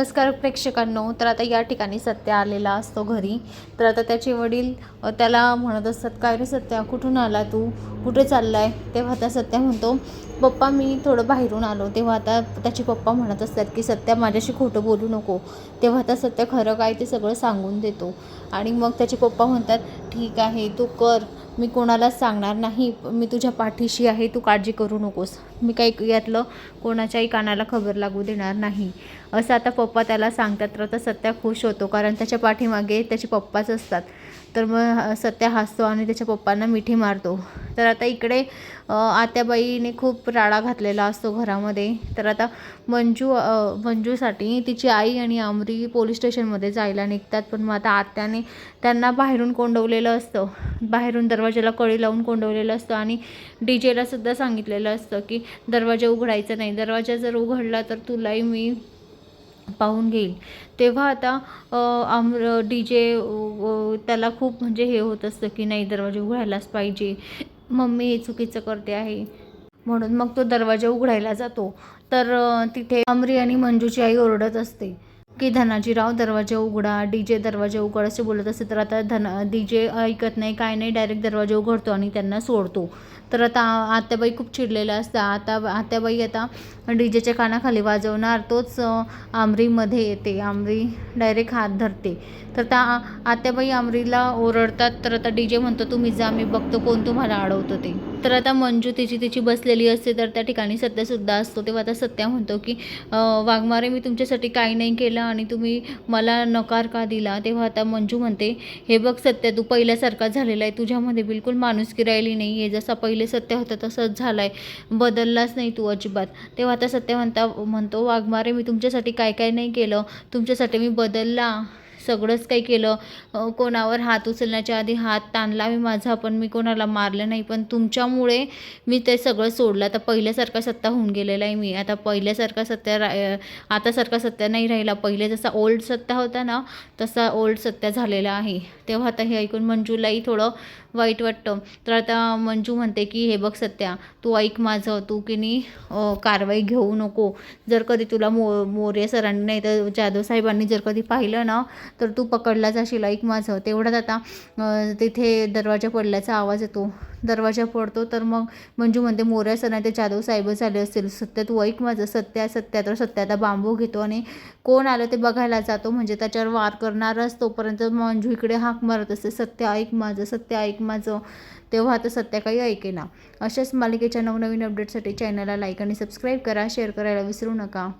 नमस्कार प्रेक्षकांनो. तर आता या ठिकाणी सत्या आलेला असतो घरी. तर आता त्याचे वडील त्याला म्हणत असतात काय रे सत्या कुठून आला तू? कुठे चाललाय? तेव्हा आता सत्या म्हणतो पप्पा मी थोडं बाहेरून आलो. तेव्हा आता त्याचे पप्पा म्हणत असतात की सत्या माझ्याशी खोटं बोलू नको. तेव्हा आता सत्या खरं काय ते सगळं सांगून देतो. आणि मग त्याचे पप्पा म्हणतात ठीक आहे तू कर. मी कोणालाच सांगणार नाही. मी तुझ्या पाठीशी आहे. तू काळजी करू नकोस. मी काही यातलं कोणाच्याही कानाला खबर लागू देणार नाही. असं आता पप्पा त्याला सांगतात. तर आता सत्या खुश होतो. कारण त्याच्या पाठीमागे त्याचे पप्पाच असतात. तर मग सत्या हसतो आणि त्याच्या पप्पांना मिठी मारतो. तर आता इकडे आत्याबाईने खूप राडा घातलेला असतो घरामध्ये. तर आता मंजू मंजूसाठी तिची आई आणि आमरी पोलीस स्टेशनमध्ये जायला निघतात. पण मग आता आत्याने त्यांना बाहेरून कोंडवलेलं असतं. बाहेरून दरवाजा दरवाजाला कळी लावून कोंडवलेलं असतं आणि डी जेला सुद्धा सांगितलेलं असतं की दरवाजा उघडायचा नाही. दरवाजा जर उघडला तर तुलाही मी पाहून घेईल. तेव्हा आता आम्र आम डी जे त्याला खूप म्हणजे हे होत असतं की नाही दरवाजा उघडायलाच पाहिजे. मम्मी हे चुकीचं करते आहे. म्हणून मग तो दरवाजा उघडायला जातो. तर तिथे अमरी आणि मंजूची आई ओरडत असते. की धनाजीराव दरवाजा उघडा डी जे दरवाजा उघड असे बोलत असते तर आता धन डी जे ऐकत नाही काय नाही डायरेक्ट दरवाजा उघडतो आणि त्यांना सोडतो. तर आता आत्याबाई खूप चिडलेल्या असतात. आता आत्याबाई आता डी जेच्या कानाखाली वाजवणार तोच आमरीमध्ये येते. आमरी डायरेक्ट हात धरते. तर त्या आत्याबाई आमरीला ओरडतात तर आता डी जे म्हणतो तुम्ही जा मी बघतो कोण तुम्हाला अडवतं ते. तर आता मंजू तिची तिची बसलेली असते तर त्या ठिकाणी सत्यासुद्धा असतो. तेव्हा आता सत्या म्हणतो की वाघमारे मी तुमच्यासाठी काही नाही केलं आणि तुम्ही मला नकार का दिला? तेव्हा आता मंजू म्हणते हे बघ सत्या तू पहिल्यासारखा झालेला आहे. तुझ्यामध्ये बिलकुल माणुसकी राहिली नाही आहे. जसा पहिले सत्य होतं तसंच झाला आहे बदललाच नाही तू अजिबात. तेव्हा आता सत्य म्हणता म्हणतो वाघमारे मी तुमच्यासाठी काय काय नाही केलं. तुमच्यासाठी मी बदलला. सगळंच काही केलं. कोणावर हात उचलण्याच्या आधी हात ताणला मी माझा पण मी कोणाला मारलं नाही पण तुमच्यामुळे मी ते सगळं सोडलं. आता पहिल्यासारखा सत्ता होऊन गेलेला आहे मी. आता पहिल्यासारखा सत्या रा आतासारखा सत्या नाही राहिला. पहिले जसा ओल्ड सत्ता होता ना तसा ओल्ड सत्या झालेला आहे. तेव्हा आता हे ऐकून मंजूलाही थोडं वाईट वाटतं. तर आता मंजू म्हणते की हे बघ सत्या तू ऐक माझं. तू की नाही कारवाई घेऊ नको. जर कधी तुला मो मोर्य सरांनी नाही तर जाधव साहेबांनी जर कधी पाहिलं ना तर तू पकडला जाशील ऐक माझं. तेवढ्यात आता तिथे दरवाजा पडल्याचा आवाज येतो. दरवाजा पडतो तर मग मंजू म्हणते मोऱ्या सर नाही ते जाधव साहेब झाले असतील. सत्य तू ऐक माझं. सत्या सत्या तर सत्याचा बांबू घेतो आणि कोण आलं ते बघायला जातो. म्हणजे त्याच्यावर वार करणारच तोपर्यंत मंजू इकडे हाक मारत असते सत्य ऐक माझं सत्य ऐक माझं. तेव्हा आता सत्या काही ऐकेना अशाच मालिकेच्या नवनवीन अपडेटसाठी चॅनलला लाईक आणि सबस्क्राईब करा. शेअर करायला विसरू नका.